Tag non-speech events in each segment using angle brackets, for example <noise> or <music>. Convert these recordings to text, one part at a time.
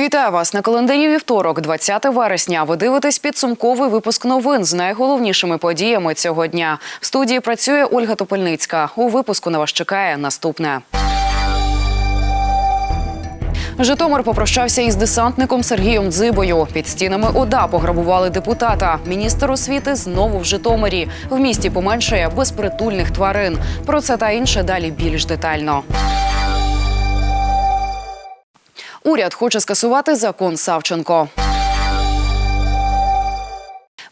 Вітаю вас на календарі вівторок, 20 вересня. Ви дивитесь підсумковий випуск новин з найголовнішими подіями цього дня. В студії працює Ольга Топельницька. У випуску на вас чекає наступне. Житомир попрощався із десантником Сергієм Дзибою. Під стінами ОДА пограбували депутата. Міністр освіти знову в Житомирі. В місті поменшає безпритульних тварин. Про це та інше далі більш детально. Уряд хоче скасувати закон Савченко.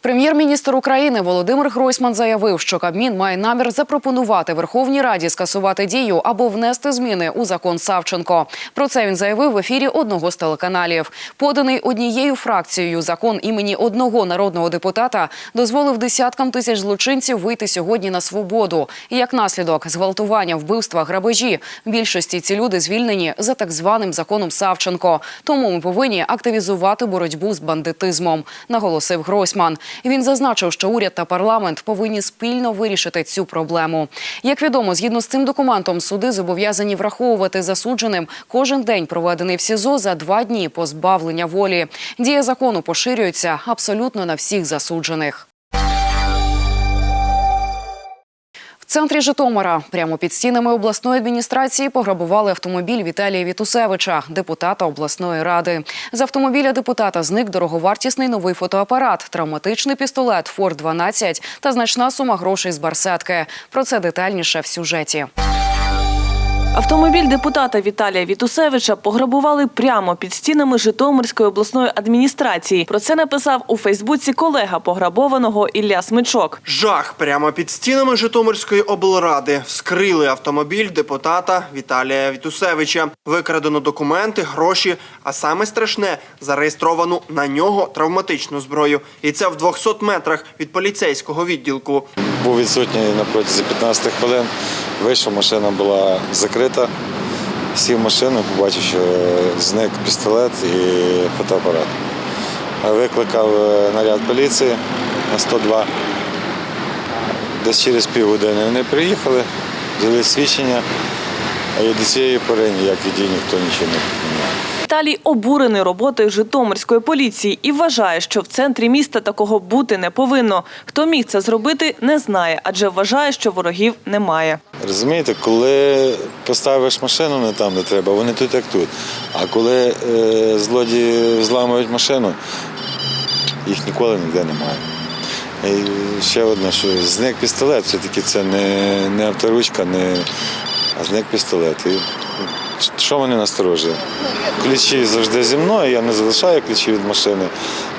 Прем'єр-міністр України Володимир Гройсман заявив, що Кабмін має намір запропонувати Верховній Раді скасувати дію або внести зміни у закон Савченко. Про це він заявив в ефірі одного з телеканалів. Поданий однією фракцією закон імені одного народного депутата дозволив десяткам тисяч злочинців вийти сьогодні на свободу. І як наслідок зґвалтування, вбивства, грабежі. В більшості ці люди звільнені за так званим законом Савченко. Тому ми повинні активізувати боротьбу з бандитизмом, наголосив Гройсман. Він зазначив, що уряд та парламент повинні спільно вирішити цю проблему. Як відомо, згідно з цим документом, суди зобов'язані враховувати засудженим кожен день, проведений в СІЗО за два дні позбавлення волі. Дія закону поширюється абсолютно на всіх засуджених. Центрі Житомира, прямо під стінами обласної адміністрації, пограбували автомобіль Віталія Вітусевича, депутата обласної ради. З автомобіля депутата зник дороговартісний новий фотоапарат, травматичний пістолет Форд 12 та значна сума грошей з барсетки. Про це детальніше в сюжеті. Автомобіль депутата Віталія Вітусевича пограбували прямо під стінами Житомирської обласної адміністрації. Про це написав у Фейсбуці колега пограбованого Ілля Смичок. Жах прямо під стінами Житомирської облради вскрили автомобіль депутата Віталія Вітусевича. Викрадено документи, гроші, а саме страшне зареєстровану на нього травматичну зброю. І це в 200 метрах від поліцейського відділку. Був відсутній на протязі 15 хвилин. Вийшов, машина була закрита. Сів в машину, побачив, що зник пістолет і фотоапарат. Викликав е, наряд поліції на 102. Десь через півгодини вони приїхали, взяли свідчення, і до цієї пори ніяких дій ніхто нічого не піднімав. Віталій обурений роботою Житомирської поліції і вважає, що в центрі міста такого бути не повинно. Хто міг це зробити, не знає, адже вважає, що ворогів немає. Розумієте, коли поставиш машину не там, де треба, вони тут як тут. А коли е, злодії зламують машину, їх ніколи ніде немає. І ще одне, що зник пістолет, все-таки це не, не авторучка, не, а зник пістолет. І що вони насторожує? Ключі завжди зі мною, я не залишаю ключі від машини.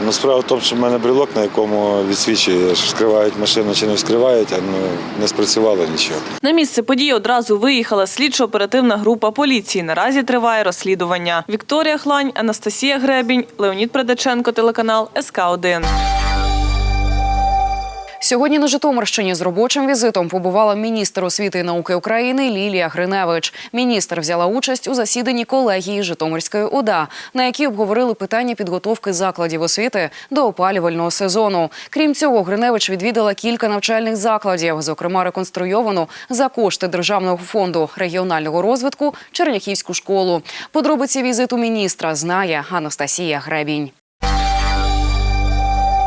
Ну, справа в тому, що в мене брелок, на якому відсвічує, що вскривають машину чи не вскривають, а ну, не спрацювало нічого. На місце події одразу виїхала слідчо-оперативна група поліції. Наразі триває розслідування. Вікторія Хлань, Анастасія Гребінь, Леонід Предаченко, телеканал СК 1 Сьогодні на Житомирщині з робочим візитом побувала міністр освіти і науки України Лілія Гриневич. Міністр взяла участь у засіданні колегії Житомирської ОДА, на якій обговорили питання підготовки закладів освіти до опалювального сезону. Крім цього, Гриневич відвідала кілька навчальних закладів, зокрема реконструйовану за кошти Державного фонду регіонального розвитку Черняхівську школу. Подробиці візиту міністра знає Анастасія Гребінь.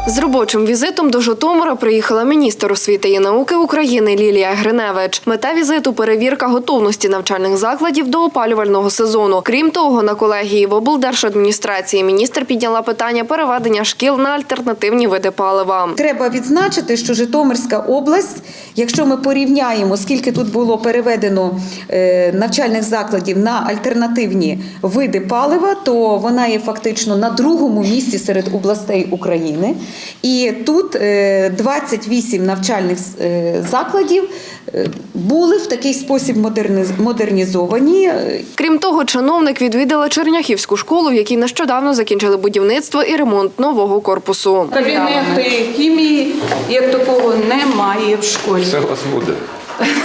З робочим візитом до Житомира приїхала міністр освіти і науки України Лілія Гриневич. Мета візиту перевірка готовності навчальних закладів до опалювального сезону. Крім того, на колегії в облдержадміністрації міністр підняла питання переведення шкіл на альтернативні види палива. Треба відзначити, що Житомирська область, якщо ми порівняємо, скільки тут було переведено е, навчальних закладів на альтернативні види палива, то вона є фактично на другому місці серед областей України. І тут е, 28 навчальних е, закладів е, були в такий спосіб модернізовані. Е, Крім того, чиновник відвідала Черняхівську школу, в якій нещодавно закінчили будівництво і ремонт нового корпусу. Кабінети хімії як такого немає в школі. Все у вас буде.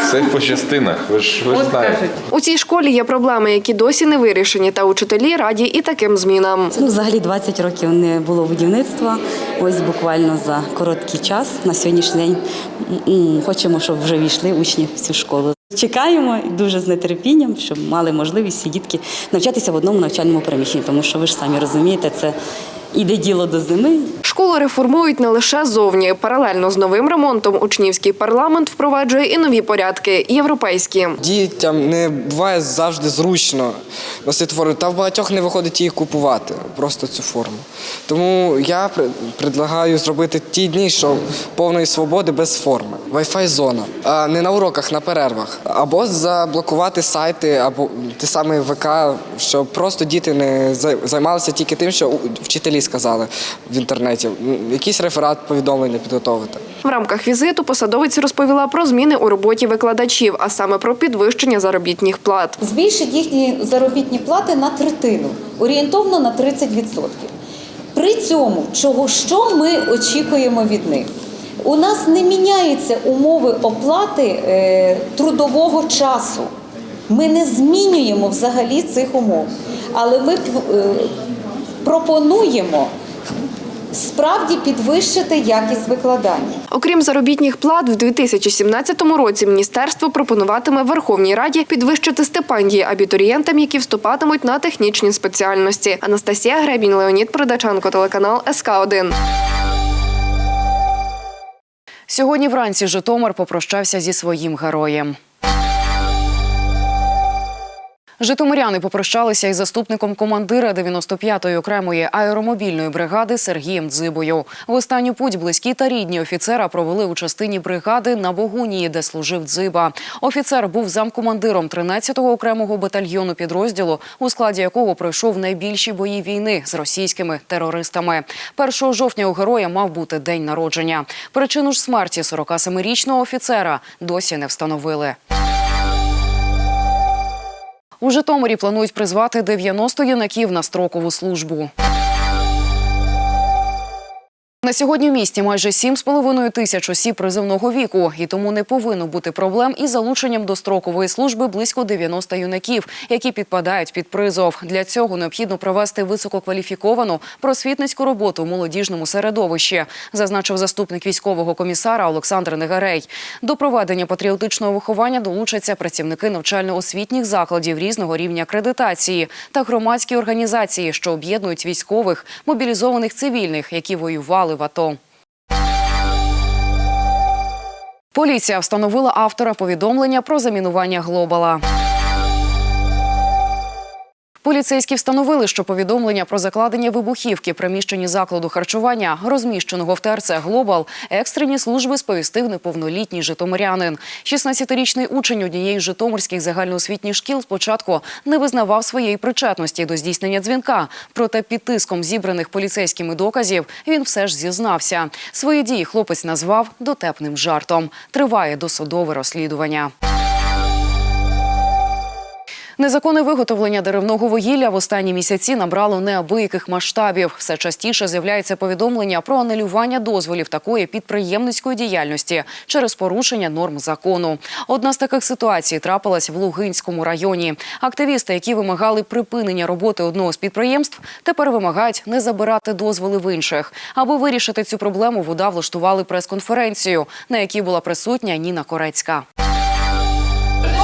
Все по частинах. Ви ж ви ж знаєте. У цій школі є проблеми, які досі не вирішені, та учителі раді і таким змінам. Ну, взагалі 20 років не було будівництва. Ось буквально за короткий час на сьогоднішній день хочемо, щоб вже війшли учні в цю школу. Чекаємо дуже з нетерпінням, щоб мали можливість всі дітки навчатися в одному навчальному приміщенні, тому що ви ж самі розумієте, це іде діло до зими. Школу реформують не лише зовні. Паралельно з новим ремонтом учнівський парламент впроваджує і нові порядки європейські. Дітям не буває завжди зручно носити форму, та в багатьох не виходить її купувати, просто цю форму. Тому я предлагаю зробити ті дні, що повної свободи без форми. Wi-Fi зона, а не на уроках, на перервах. Або заблокувати сайти, або те саме ВК, щоб просто діти не займалися тільки тим, що вчителі сказали в інтернеті. Якийсь реферат повідомлення підготовити. В рамках візиту посадовець розповіла про зміни у роботі викладачів, а саме про підвищення заробітних плат. збільшить їхні заробітні плати на третину, орієнтовно на 30%. При цьому, чого що ми очікуємо від них? У нас не міняються умови оплати е, трудового часу. Ми не змінюємо взагалі цих умов. Але ми е, пропонуємо справді підвищити якість викладання. Окрім заробітних плат, в 2017 році міністерство пропонуватиме Верховній Раді підвищити стипендії абітурієнтам, які вступатимуть на технічні спеціальності. Анастасія Гребінь, Леонід Придаченко, телеканал СК 1 Сьогодні вранці Житомир попрощався зі своїм героєм. Житомиряни попрощалися із заступником командира 95-ї окремої аеромобільної бригади Сергієм Дзибою. В останню путь близькі та рідні офіцера провели у частині бригади на Богунії, де служив Дзиба. Офіцер був замкомандиром 13-го окремого батальйону підрозділу, у складі якого пройшов найбільші бої війни з російськими терористами. 1 жовтня у героя мав бути день народження. Причину ж смерті 47-річного офіцера досі не встановили. У Житомирі планують призвати 90 юнаків на строкову службу. На сьогодні в місті майже 7,5 тисяч осіб призовного віку, і тому не повинно бути проблем із залученням до строкової служби близько 90 юнаків, які підпадають під призов. Для цього необхідно провести висококваліфіковану просвітницьку роботу в молодіжному середовищі, зазначив заступник військового комісара Олександр Негарей. До проведення патріотичного виховання долучаться працівники навчально-освітніх закладів різного рівня акредитації та громадські організації, що об'єднують військових, мобілізованих цивільних, які воювали в АТО. Поліція встановила автора повідомлення про замінування глобала. Поліцейські встановили, що повідомлення про закладення вибухівки приміщенні закладу харчування, розміщеного в ТРЦ Глобал, екстрені служби сповістив неповнолітній житомирянин. 16-річний учень однієї з житомирських загальноосвітніх шкіл спочатку не визнавав своєї причетності до здійснення дзвінка. Проте під тиском зібраних поліцейськими доказів він все ж зізнався. Свої дії хлопець назвав дотепним жартом. Триває досудове розслідування. Незаконне виготовлення деревного вугілля в останні місяці набрало неабияких масштабів. Все частіше з'являється повідомлення про анулювання дозволів такої підприємницької діяльності через порушення норм закону. Одна з таких ситуацій трапилась в Лугинському районі. Активісти, які вимагали припинення роботи одного з підприємств, тепер вимагають не забирати дозволи в інших. Аби вирішити цю проблему, вода влаштували прес-конференцію, на якій була присутня Ніна Корецька.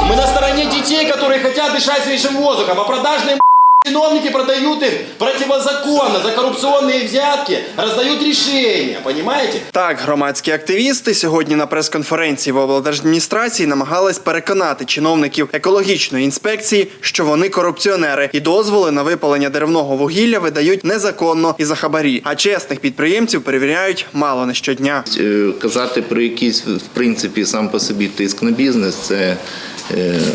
Мы на стороне детей, которые хотят дышать свежим воздухом, а продажные чиновники продают им противозаконно, за коррупционные взятки, раздают решения, понимаете? Так, громадські активісти сьогодні на прес-конференції в облдержадміністрації намагались переконати чиновників екологічної інспекції, що вони корупціонери, і дозволи на випалення деревного вугілля видають незаконно і за хабарі. А чесних підприємців перевіряють мало не щодня. Е, Казати про якийсь в принципі сам по собі тиск на бізнес, це, е,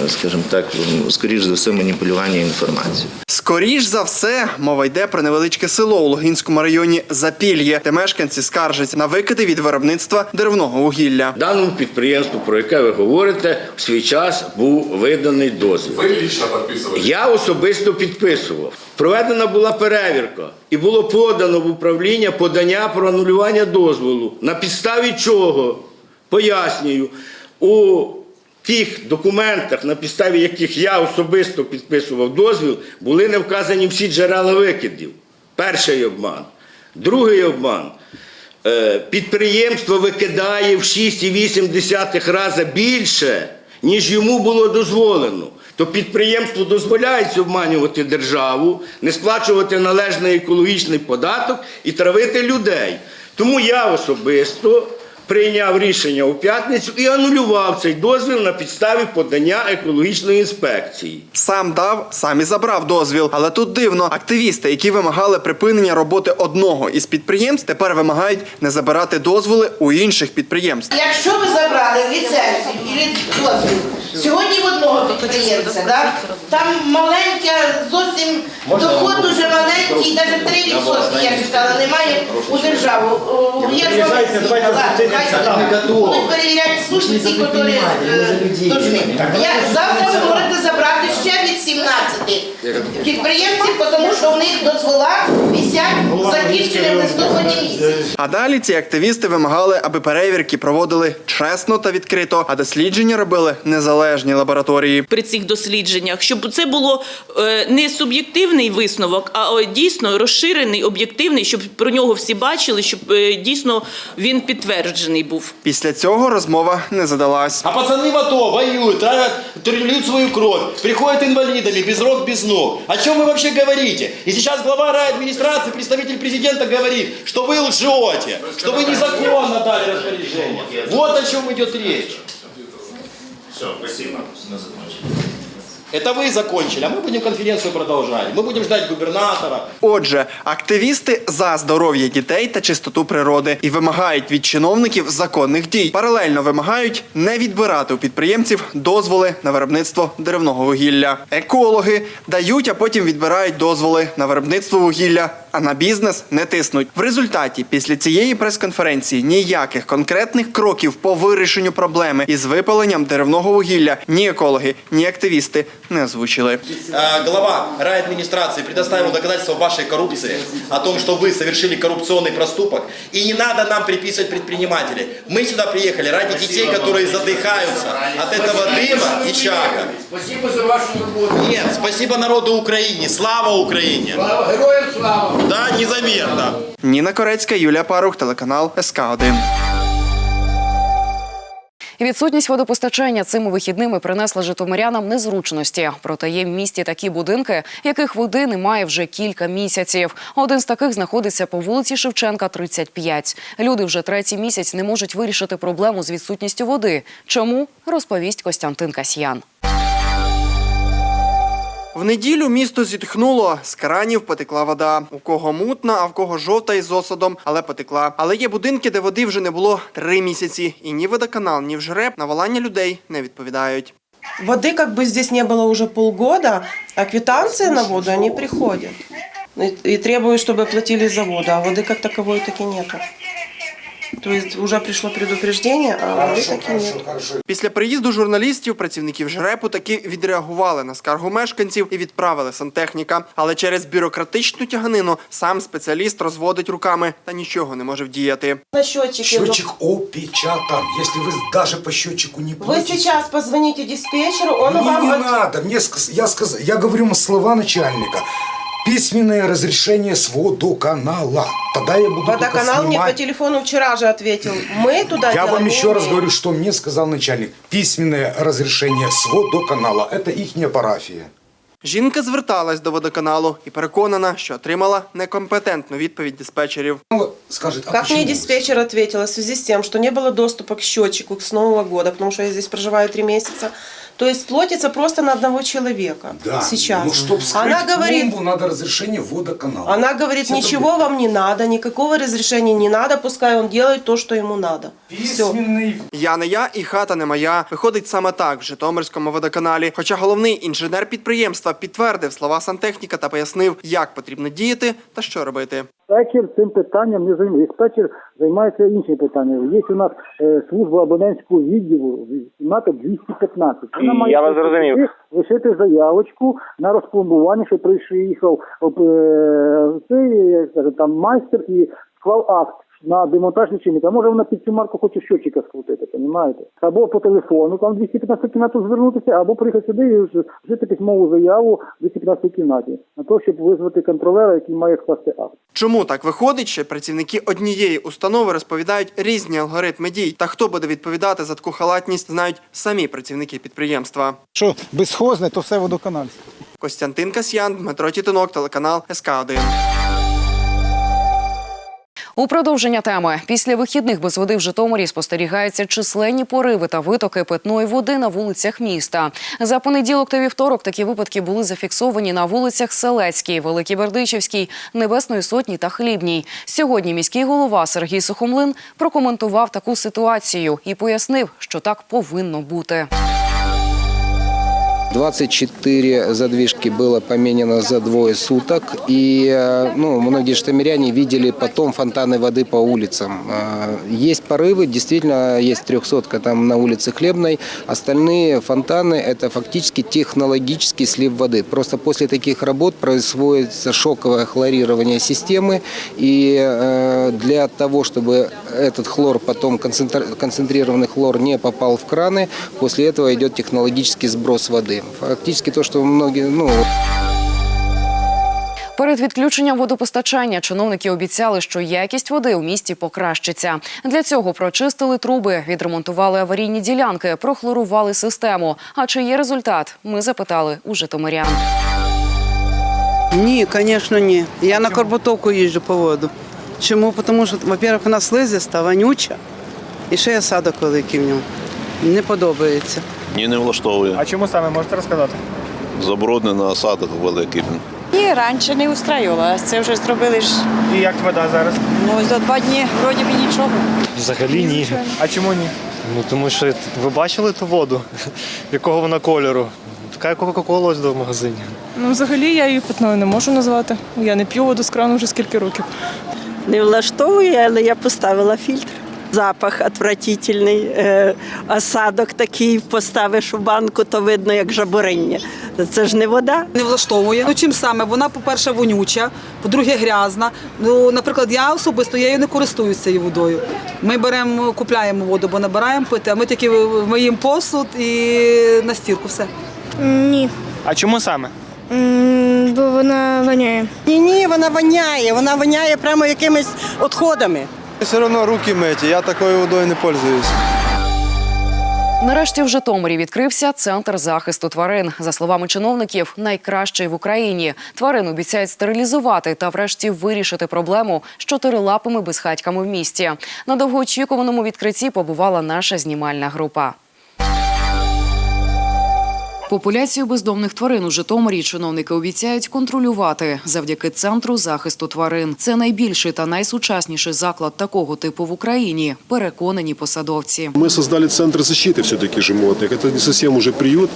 скажімо так, скоріш за все маніпулювання інформацією. Скоріш за все, мова йде про невеличке село у Лугинському районі Запільє, де мешканці скаржаться на викиди від виробництва деревного вугілля. Даному підприємству, про яке ви говорите, в свій час був виданий дозвіл. Ви лично підписували? Я особисто підписував. Проведена була перевірка і було подано в управління подання про анулювання дозволу. На підставі чого? Пояснюю, у тих документах, на підставі яких я особисто підписував дозвіл, були не вказані всі джерела викидів. Перший обман. Другий обман. Е, Підприємство викидає в 6,8 рази більше, ніж йому було дозволено. То підприємству дозволяється обманювати державу, не сплачувати належний екологічний податок і травити людей. Тому я особисто прийняв рішення у п'ятницю і анулював цей дозвіл на підставі подання екологічної інспекції. Сам дав, сам і забрав дозвіл. Але тут дивно, активісти, які вимагали припинення роботи одного із підприємств, тепер вимагають не забирати дозволи у інших підприємств. Якщо ви забрали ліцензію і дозвіл сьогодні в одного підприємця, да, там маленька, зовсім доход дуже маленький, навіть 3%, я читала, немає у державу. О, Я ж вам об'яснила, ладно, хай будуть перевіряти служби, ці, які е, должны. Я, завтра ви можете забрати ще від 17 підприємців, тому що в них дозвола висять закінчені в листопаді місяці. А далі ці активісти вимагали, аби перевірки проводили чесно та відкрито, а дослідження робили незалежні лабораторії. при цих дослідженнях, щоб це було е, не суб'єктивний висновок, а е, дійсно розширений, об'єктивний, щоб про нього всі бачили, щоб е, дійсно він підтверджений був. Після цього розмова не задалась. А пацаны в АТО воюют, травят, льют свою кровь, приходят инвалидами, без рук, без ног О чем вы вообще говорите? И сейчас глава райадминистрации, представитель президента говорит, что вы лжете, что вы незаконно дали распоряжение. Вот о чем идет речь. Все, спасибо. Это вы закончили, а мы будем конференцию продолжать. Мы будем ждать губернатора. Отже, активісти за здоров'я дітей та чистоту природи і вимагають від чиновників законних дій. Паралельно вимагають не відбирати у підприємців дозволи на виробництво деревного вугілля. Екологи дають, а потім відбирають дозволи на виробництво вугілля, а на бізнес не тиснуть. В результаті після цієї прес-конференції ніяких конкретних кроків по вирішенню проблеми із випаленням деревного вугілля ні екологи, ні активісти не озвучили. Э, глава райадминистрации предоставил доказательства вашей коррупции, о том, что вы совершили коррупционный проступок. И не надо нам приписывать предпринимателей. Мы сюда приехали ради детей, которые задыхаются от этого дыма и чага. Спасибо за вашу роботу. Нет, спасибо народу Украине. Слава Украине! Героям слава! Да, незаметно. Ніна Корецька, Юлія Парух, телеканал СК 1 Відсутність водопостачання цими вихідними принесла житомирянам незручності. Проте є в місті такі будинки, яких води немає вже кілька місяців. Один з таких знаходиться по вулиці Шевченка, 35. Люди вже третій місяць не можуть вирішити проблему з відсутністю води. Чому розповість Костянтин Касьян. В неділю місто зітхнуло, з кранів потекла вода. У кого мутна, а в кого жовта із осадом, але потекла. Але є будинки, де води вже не було три місяці, і ні водоканал, ні вжреб на волання людей не відповідають. Воды как бы здесь не было уже полгода, а квитанции на воду они приходят. И, и требуют, чтобы платили за воду, а воды как таковой таки нету. То есть уже пришло предупреждение, а воды таки нет. Після приїзду журналістів працівників жрепу таки відреагували на скаргу мешканців і відправили сантехніка. Але через бюрократичну тяганину сам спеціаліст розводить руками та нічого не може вдіяти. На счетчике. Счетчик опечатан. Если вы даже по счетчику не Вы платите... сейчас позвоните диспетчеру, он Мне вам... не от- надо. Мне сказ- я, сказ... я говорю ему слова начальника. Письменное разрешение с водоканала. Тогда я буду только Водоканал мне по снимать. телефону вчера же ответил. Мы туда Я дело вам не еще раз имеем. говорю, что мне сказал начальник. Письменное разрешение с водоканала. Это ихняя парафия. Жінка зверталась до водоканалу і переконана, що отримала некомпетентну відповідь диспетчерів. Ну, Скажет, а Как почему? мне диспетчер ответила в связи с тем, что не было доступа к счетчику с Нового года, потому что я здесь проживаю три месяца. То есть платится просто на одного человека Да, сейчас. ну, чтобы скрыть Она говорит, пломбу, надо разрешение водоканала. она говорит, Все ничего вам не надо, никакого разрешения не надо, пускай он делает то, что ему надо. Все. Письменный Я не я і хата не моя. Виходить саме так в Житомирському водоканалі. Хоча головний інженер підприємства підтвердив слова сантехніка та пояснив, як потрібно діяти та що робити. Диспетчер цим питанням не займається. Диспетчер займається іншим питанням. Є у нас е, служба абонентського відділу, кімната 215. Вона має Я вас зрозумів. лишити заявочку на розпломбування, що приїхав е, цей як кажуть, там майстер і склав акт, на демонтаж лічильника. Може вона під цю марку хоче щотчика скрутити, розумієте? Або по телефону, там в 215 кімнату звернутися, або приїхати сюди і вже вжити письмову заяву в 215 кімнаті на те, щоб визвати контролера, який має скласти акт. Чому так виходить, що працівники однієї установи розповідають різні алгоритми дій, та хто буде відповідати за таку халатність, знають самі працівники підприємства. Що безхозне, то все водоканальське. Костянтин Касьян, Дмитро Тітинок, телеканал СК 1 У продовження теми після вихідних без води в Житомирі спостерігаються численні пориви та витоки питної води на вулицях міста. За понеділок та вівторок такі випадки були зафіксовані на вулицях Селецькій, Великій Бердичівській, Небесної Сотні та Хлібній. Сьогодні міський голова Сергій Сухомлин прокоментував таку ситуацію і пояснив, що так повинно бути. 24 задвижки было поменено за двое суток. И э, ну, многие житомиряне видели потом фонтаны воды по улицам. Э, Есть порывы, действительно есть трехсотка там на улице Хлебной. Остальные фонтаны – это фактически технологический слив воды. Просто после таких работ происходит шоковое хлорирование системы. И э, для того, чтобы этот хлор, потом концентр- концентрированный хлор не попал в краны, после этого идет технологический сброс воды. Фактически то, что многие, ну, Перед відключенням водопостачання чиновники обіцяли, що якість води у місті покращиться. Для цього прочистили труби, відремонтували аварійні ділянки, прохлорували систему. А чи є результат? Ми запитали у житомирян. Ні, звісно, ні. Я на Корбутовку їжджу по воду. Чому? Тому що, во-первых, вона слизиста, вонюча, і ще є осадок великий в ньому. Не подобається. Ні, не влаштовує. А чому саме можете розказати? Забруднений осадок великий. Ні, раніше не устраювала, це вже зробили ж І як вода зараз? ну, за два дні, вроді би нічого. Взагалі ні. А чому ні? Ну тому що ви бачили ту воду, <laughs> якого вона кольору? Така як Кока-Кола ось до магазині. Ну, взагалі я її питною не можу назвати. Я не п'ю воду з крану вже скільки років. Не влаштовує, але я поставила фільтр. Запах отвратительний, е, осадок такий, поставиш у банку, то видно, як жабуриння. Це ж не вода. Не влаштовує. Ну чим саме? Вона, по-перше, вонюча, по-друге, грязна. Ну, наприклад, я особисто я її не користуюся цією водою. Ми беремо, купляємо воду, бо набираємо пити, а ми тільки миємо посуд і на стірку все. Ні. А чому саме? Бо вона воняє. Ні, ні, вона воняє. Вона воняє прямо якимись відходами. Все одно руки миті, я такою водою не пользуюсь. Нарешті в Житомирі відкрився центр захисту тварин. За словами чиновників, найкращий в Україні. Тварин обіцяють стерилізувати та, врешті, вирішити проблему з чотирилапими безхатьками в місті. На довгоочікуваному відкритті побувала наша знімальна група. Популяцію бездомних тварин у Житомирі чиновники обіцяють контролювати завдяки центру захисту тварин. Це найбільший та найсучасніший заклад такого типу в Україні. Переконані посадовці. Мы создали центр защиты все-таки животных. Это не совсем уже приют.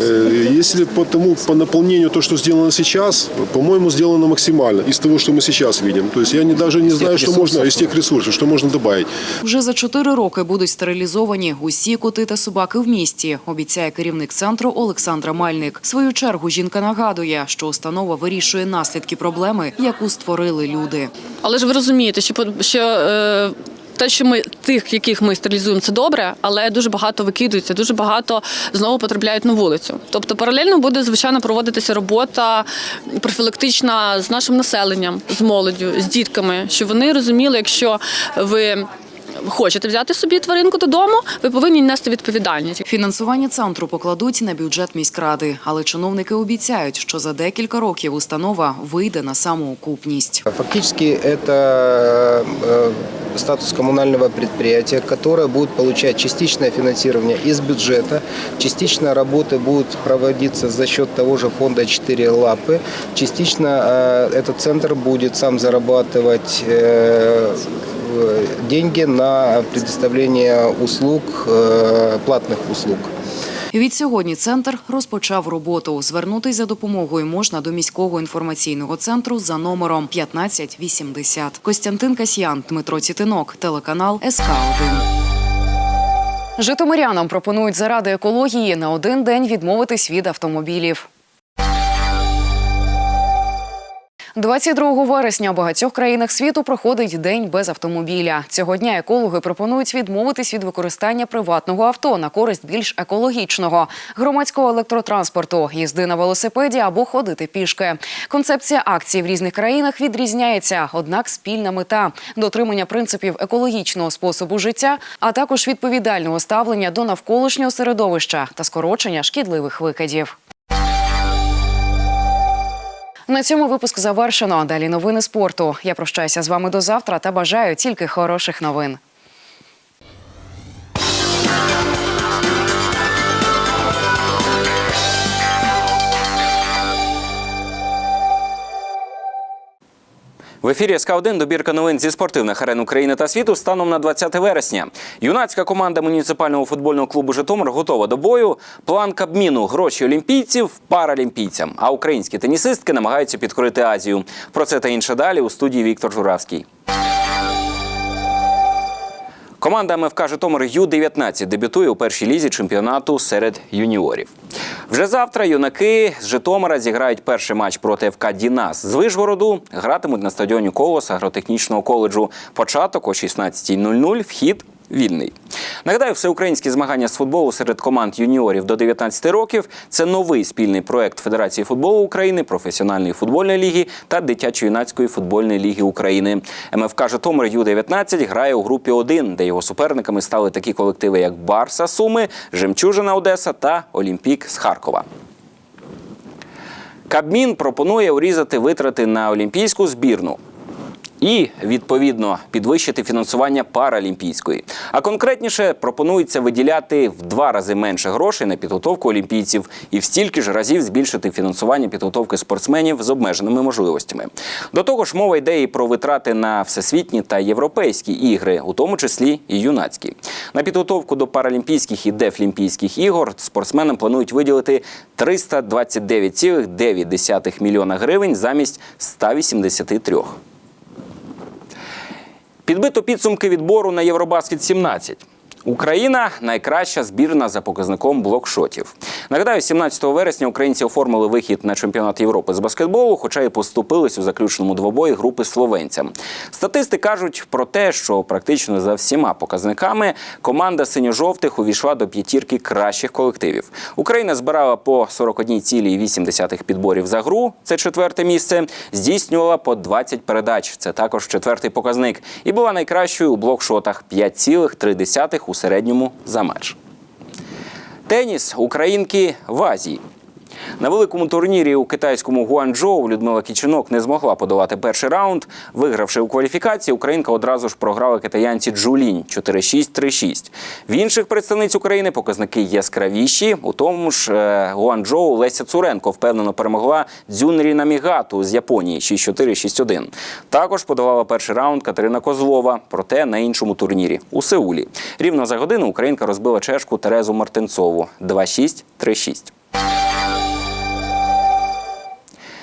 Э, Если по тому, по наполнению то, что сделано сейчас, по-моему, сделано максимально из того, что мы сейчас видим. То есть я не, даже не знаю, что можно, из тех ресурсов, что можно добавить. Вже за чотири роки будуть стерилізовані усі коти та собаки в місті, обіцяє керівник центру Олександра Мальник. В свою чергу жінка нагадує, що установа вирішує наслідки проблеми, яку створили люди. Але ж ви розумієте, що, що е, те, що ми тих, яких ми стерилізуємо, це добре, але дуже багато викидується, дуже багато знову потрапляють на вулицю. Тобто паралельно буде звичайно проводитися робота профілактична з нашим населенням, з молоддю, з дітками, щоб вони розуміли, якщо ви Хочете взяти собі тваринку додому, ви повинні нести відповідальність. Фінансування центру покладуть на бюджет міськради, але чиновники обіцяють, що за декілька років установа вийде на самоокупність. Фактически это э, статус коммунального предприятия, которое будет получать частичное финансирование из бюджета, частично работы будут проводиться за счет того же фонда «Четыре лапы», частично э, этот центр будет сам зарабатывать э, э, деньги на предоставление услуг, э, платных услуг. Відсьогодні центр розпочав роботу. Звернутись за допомогою можна до міського інформаційного центру за номером 1580. Костянтин Касьян, Дмитро Цітинок, телеканал СК 1 Житомирянам пропонують заради екології на один день відмовитись від автомобілів. 22 вересня у багатьох країнах світу проходить день без автомобіля. Цього дня екологи пропонують відмовитись від використання приватного авто на користь більш екологічного громадського електротранспорту, їзди на велосипеді або ходити пішки. Концепція акцій в різних країнах відрізняється, однак спільна мета дотримання принципів екологічного способу життя, а також відповідального ставлення до навколишнього середовища та скорочення шкідливих викидів. На цьому випуск завершено. Далі новини спорту. Я прощаюся з вами до завтра та бажаю тільки хороших новин. В ефірі СК 1 добірка новин зі спортивних арен України та світу станом на 20 вересня. Юнацька команда муніципального футбольного клубу Житомир готова до бою. План Кабміну гроші олімпійців паралімпійцям. А українські тенісистки намагаються підкорити Азію. Про це та інше далі у студії Віктор Журавський. Команда МФК Житомир Ю-19 дебютує у першій лізі чемпіонату серед юніорів. Вже завтра юнаки з Житомира зіграють перший матч проти ФК Дінас з Вишгороду. Гратимуть на стадіоні Колос агротехнічного коледжу. Початок о 16.00. Вхід вільний. Нагадаю, всеукраїнські змагання з футболу серед команд юніорів до 19 років це новий спільний проект Федерації футболу України, професіональної футбольної ліги та дитячо-юнацької футбольної ліги України. МФК Житомир Ю-19 грає у групі 1, де його суперниками стали такі колективи, як Барса Суми, Жемчужина Одеса та Олімпік з Харкова. Кабмін пропонує урізати витрати на олімпійську збірну. І відповідно підвищити фінансування паралімпійської. А конкретніше пропонується виділяти в два рази менше грошей на підготовку олімпійців і в стільки ж разів збільшити фінансування підготовки спортсменів з обмеженими можливостями. До того ж, мова йде про витрати на всесвітні та європейські ігри, у тому числі і юнацькі. На підготовку до паралімпійських і дефлімпійських ігор спортсменам планують виділити 329,9 мільйона гривень замість 183. Підбито підсумки відбору на Євробаскет 17. Україна найкраща збірна за показником блокшотів. Нагадаю, 17 вересня українці оформили вихід на чемпіонат Європи з баскетболу, хоча й поступились у заключному двобої групи словенцям. Статисти кажуть про те, що практично за всіма показниками команда синьо-жовтих увійшла до п'ятірки кращих колективів. Україна збирала по 41,8 підборів за гру, це четверте місце. Здійснювала по 20 передач, це також четвертий показник. І була найкращою у блокшотах 5,3 у середньому за матч. Теніс українки в Азії. На великому турнірі у китайському Гуанчжоу Людмила Кічинок не змогла подолати перший раунд. Вигравши у кваліфікації, українка одразу ж програла китаянці Джулінь 4-6-3-6. В інших представниць України показники яскравіші. У тому ж е, Гуанчжоу Леся Цуренко впевнено перемогла Дзюнрі Намігату з Японії 6-4-6-1. Також подолала перший раунд Катерина Козлова, проте на іншому турнірі у Сеулі. Рівно за годину українка розбила чешку Терезу Мартинцову 2-6-3-6.